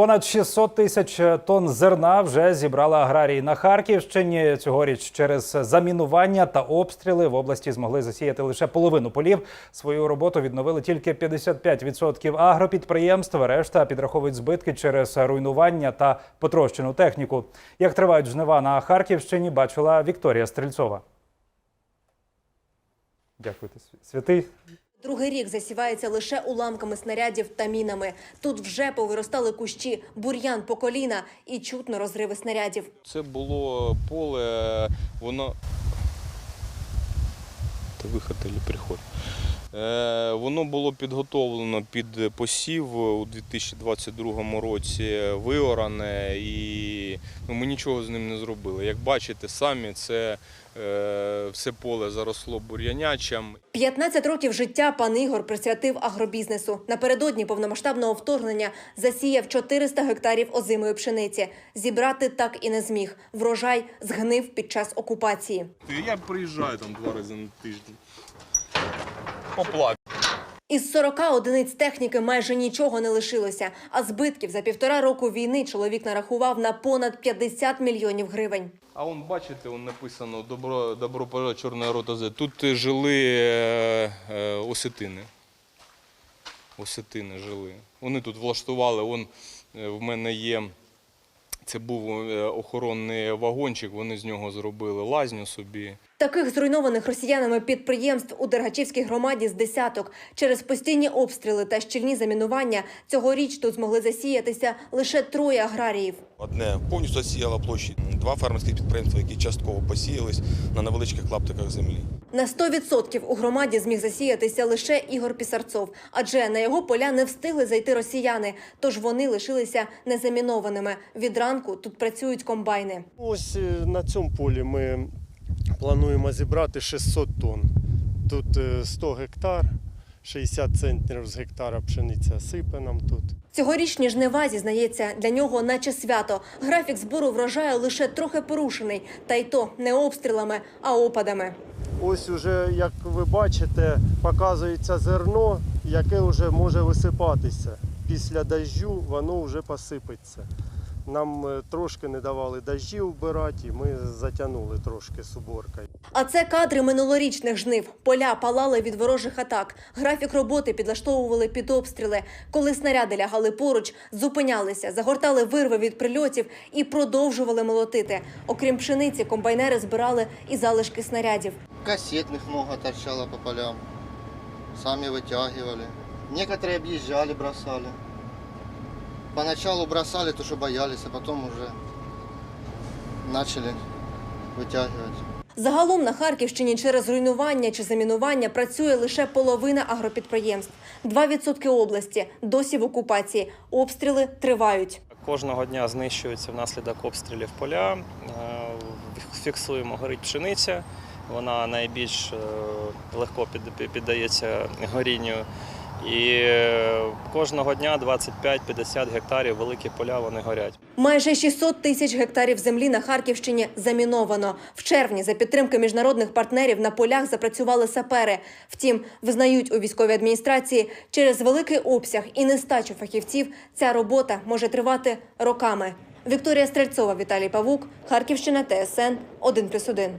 Понад 600 тисяч тонн зерна вже зібрали аграрії на Харківщині. Цьогоріч через замінування та обстріли в області змогли засіяти лише половину полів. Свою роботу відновили тільки 55% агропідприємств. Решта підраховують збитки через руйнування та потрощену техніку. Як тривають жнива на Харківщині, бачила Вікторія Стрільцова. Дякую, святий. Другий рік засівається лише уламками снарядів та мінами. Тут вже повиростали кущі, бур'ян по коліна і чутно розриви снарядів. Це було поле, воно. Та виход або приход. Е, воно було підготовлено під посів у 2022 році, виоране, і ну, ми нічого з ним не зробили. Як бачите самі, це е, все поле заросло бур'янячем. 15 років життя пан Ігор присвятив агробізнесу. Напередодні повномасштабного вторгнення засіяв 400 гектарів озимої пшениці. Зібрати так і не зміг. Врожай згнив під час окупації. Я приїжджаю там два рази на тиждень. Поплак. Із 40 одиниць техніки майже нічого не лишилося, а збитків за півтора року війни чоловік нарахував на понад 50 мільйонів гривень. А он, бачите, он написано Добро, Добропоря Чорна рота З. Тут жили е, е, осетини. Осетини жили. Вони тут влаштували. Он, е, в мене є. Це був е, охоронний вагончик, вони з нього зробили лазню собі. Таких зруйнованих росіянами підприємств у Дергачівській громаді з десяток. Через постійні обстріли та щільні замінування цьогоріч тут змогли засіятися лише троє аграріїв. Одне повністю засіяла площі, два фермерські підприємства, які частково посіялись на невеличких клаптиках землі. На 100% у громаді зміг засіятися лише Ігор Пісарцов, адже на його поля не встигли зайти росіяни, тож вони лишилися незамінованими. Від ранку тут працюють комбайни. Ось е, на цьому полі ми плануємо зібрати 600 тонн. Тут е, 100 гектар, 60 центнерів з гектара пшениця сипе нам тут. Цьогорічні жнива, зізнається, для нього наче свято. Графік збору врожаю лише трохи порушений, та й то не обстрілами, а опадами. Ось уже, як ви бачите, показується зерно, яке вже може висипатися. Після дощу воно вже посипеться. Нам е, трошки не давали дощі вбирати, і ми затягнули трошки з уборкою. А це кадри минулорічних жнив. Поля палали від ворожих атак. Графік роботи підлаштовували під обстріли. Коли снаряди лягали поруч, зупинялися, загортали вирви від прильотів і продовжували молотити. Окрім пшениці, комбайнери збирали і залишки снарядів. Кассетных много торчало по полям. Сами вытягивали. Некоторые объезжали, бросали. Поначалу бросали, то что боялись, а потом уже начали вытягивать. Загалом на Харківщині через руйнування чи замінування працює лише половина агропідприємств. 2% області досі в окупації. Обстріли тривають. Кожного дня знищуються внаслідок обстрілів поля. Е, Фіксуємо, горить пшениця. Вона найбільш е, легко піддається горінню. І е, кожного дня 25-50 гектарів великі поля вони горять. Майже 600 тисяч гектарів землі на Харківщині заміновано. В червні за підтримки міжнародних партнерів на полях запрацювали сапери. Втім, визнають у військовій адміністрації, через великий обсяг і нестачу фахівців ця робота може тривати роками. Вікторія Стрельцова, Віталій Павук, Харківщина, ТСН 1+,1.